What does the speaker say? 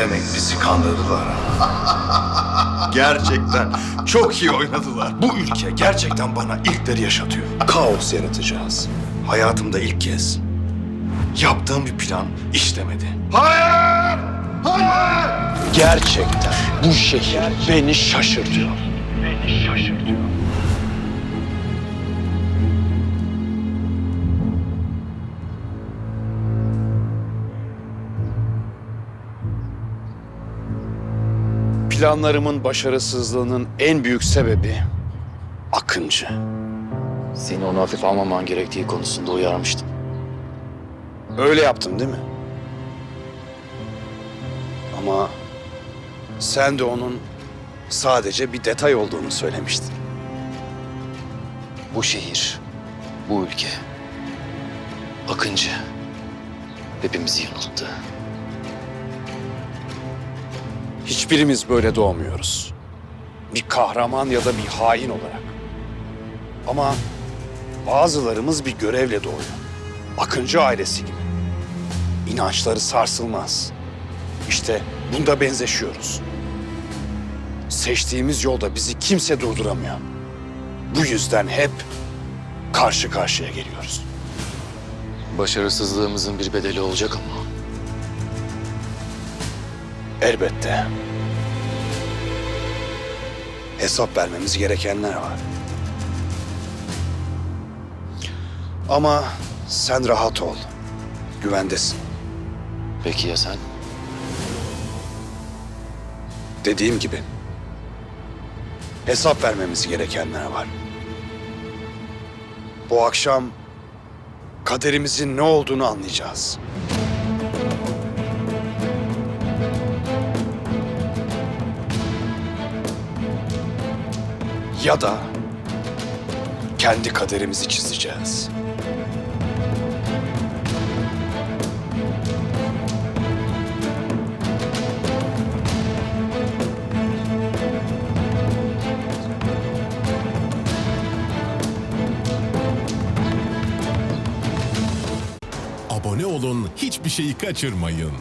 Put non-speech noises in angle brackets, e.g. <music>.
Demek bizi kandırdılar. <laughs> Gerçekten çok iyi oynadılar. Bu ülke gerçekten bana ilkleri yaşatıyor. Kaos yaratacağız. Hayatımda ilk kez yaptığım bir plan işlemedi. Hayır! Hayır! Gerçekten bu şehir beni şaşırtıyor. Beni şaşırtıyor. Planlarımın başarısızlığının en büyük sebebi Akıncı. Seni onu hafif almaman gerektiği konusunda uyarmıştım. Öyle yaptın değil mi? Ama sen de onun sadece bir detay olduğunu söylemiştin. Bu şehir, bu ülke, Akıncı hepimizi yanılttı. Hiçbirimiz böyle doğmuyoruz. Bir kahraman ya da bir hain olarak. Ama bazılarımız bir görevle doğuyor. Akıncı ailesi gibi. İnançları sarsılmaz. İşte bunda benzeşiyoruz. Seçtiğimiz yolda bizi kimse durduramıyor. Bu yüzden hep karşı karşıya geliyoruz. Başarısızlığımızın bir bedeli olacak ama Elbette. Hesap vermemiz gerekenler var. Ama sen rahat ol. Güvendesin. peki ya sen? Dediğim gibi. Hesap vermemiz gerekenler var. Bu akşam kaderimizin ne olduğunu anlayacağız. Ya da kendi kaderimizi çizeceğiz. Abone olun, hiçbir şeyi kaçırmayın.